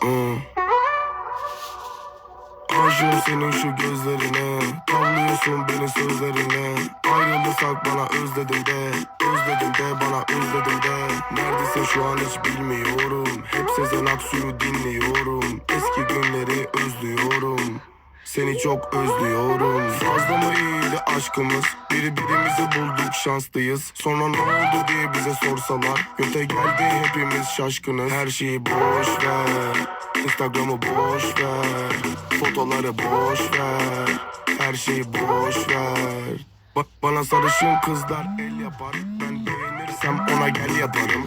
Hmm. Senin şu gözlerine. Tavlıyorsun beni sözlerine. Ayrılırsak bana özledim de Özledim de bana özledim de. Neredesin şu an hiç bilmiyorum. Hep Sezen Aksu'yu dinliyorum. Eski günleri özlüyorum. Seni çok özlüyorum. Fazla mı iyiydi aşkımız. Birbirimizi bulduk şanslıyız. Sonra ne oldu diye bize sorsalar. Göte geldi hepimiz şaşkınız. Her şeyi boş ver. Instagram'ı boş ver. Fotoları boş ver. Her şeyi boş ver. Ba- bana sarışın kızlar el yapar. Ben beğenirsem ona gel yaparım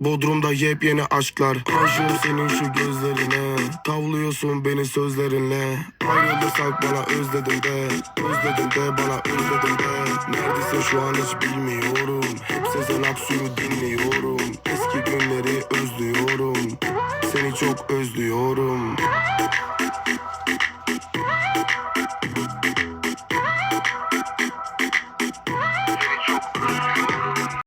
Bodrum'da yepyeni aşklar. Aşığım senin şu gözlerine. Tavlıyorsun beni sözlerinle. Ayrılırsak bana özledim de. Özledim de bana özledim de. Neredesin şu an hiç bilmiyorum. Hep Sezen Aksu'yu dinliyorum. Eski günleri özlüyorum. Seni çok özlüyorum